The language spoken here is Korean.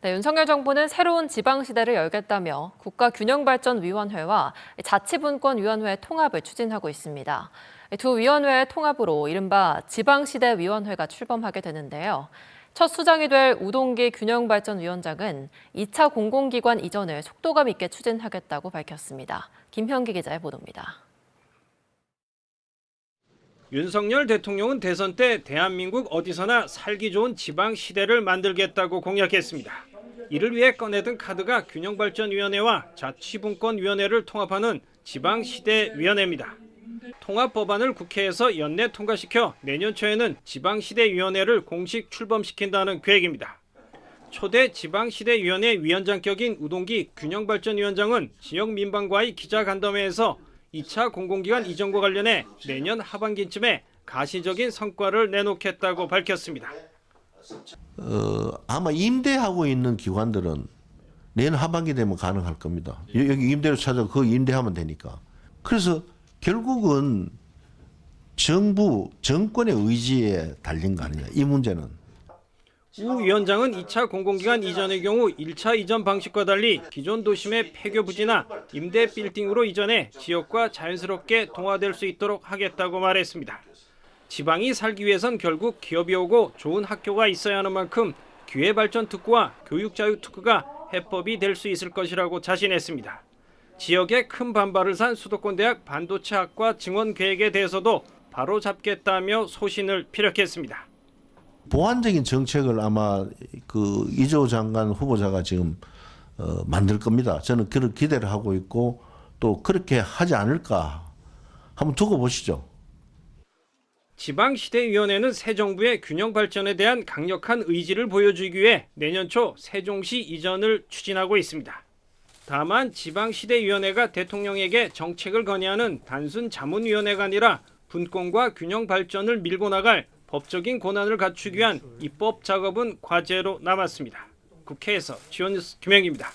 네, 윤석열 정부는 새로운 지방 시대를 열겠다며 국가균형발전위원회와 자치분권위원회 통합을 추진하고 있습니다. 두 위원회의 통합으로 이른바 지방시대위원회가 출범하게 되는데요. 첫 수장이 될 우동기 균형발전위원장은 2차 공공기관 이전을 속도감 있게 추진하겠다고 밝혔습니다. 김현기 기자의 보도입니다. 윤석열 대통령은 대선 때 대한민국 어디서나 살기 좋은 지방 시대를 만들겠다고 공약했습니다. 이를 위해 꺼내든 카드가 균형발전위원회와 자치분권위원회를 통합하는 지방시대위원회입니다. 통합 법안을 국회에서 연내 통과시켜 내년 초에는 지방시대위원회를 공식 출범시킨다는 계획입니다. 초대 지방시대위원회 위원장격인 우동기 균형발전위원장은 지역 민방과의 기자간담회에서 2차 공공기관 이전과 관련해 내년 하반기쯤에 가시적인 성과를 내놓겠다고 밝혔습니다. 어, 아마 임대하고 있는 기관들은 내년 하반기 되면 가능할 겁니다. 여- 여기 임대료 찾아 그 임대하면 되니까. 그래서 결국은 정부 정권의 의지에 달린 거 아니냐 이 문제는. 우 위원장은 2차 공공기관 이전의 경우 1차 이전 방식과 달리 기존 도심의 폐교 부지나 임대 빌딩으로 이전해 지역과 자연스럽게 동화될 수 있도록 하겠다고 말했습니다. 지방이 살기 위해선 결국 기업이 오고 좋은 학교가 있어야 하는 만큼 기회 발전 특구와 교육 자유 특구가 해법이 될 수 있을 것이라고 자신했습니다. 지역의 큰 반발을 산 수도권 대학 반도체 학과 증원 계획에 대해서도 바로 잡겠다며 소신을 피력했습니다. 보완적인 정책을 아마 그 이조 장관 후보자가 지금 어, 만들 겁니다. 저는 그런 기대를 하고 있고 또 그렇게 하지 않을까 한번 두고 보시죠. 지방시대위원회는 새 정부의 균형 발전에 대한 강력한 의지를 보여주기 위해 내년 초 세종시 이전을 추진하고 있습니다. 다만 지방시대위원회가 대통령에게 정책을 건의하는 단순 자문위원회가 아니라 분권과 균형 발전을 밀고 나갈 법적인 권한을 갖추기 위한 입법 작업은 과제로 남았습니다. 국회에서 지원뉴스 김영기입니다.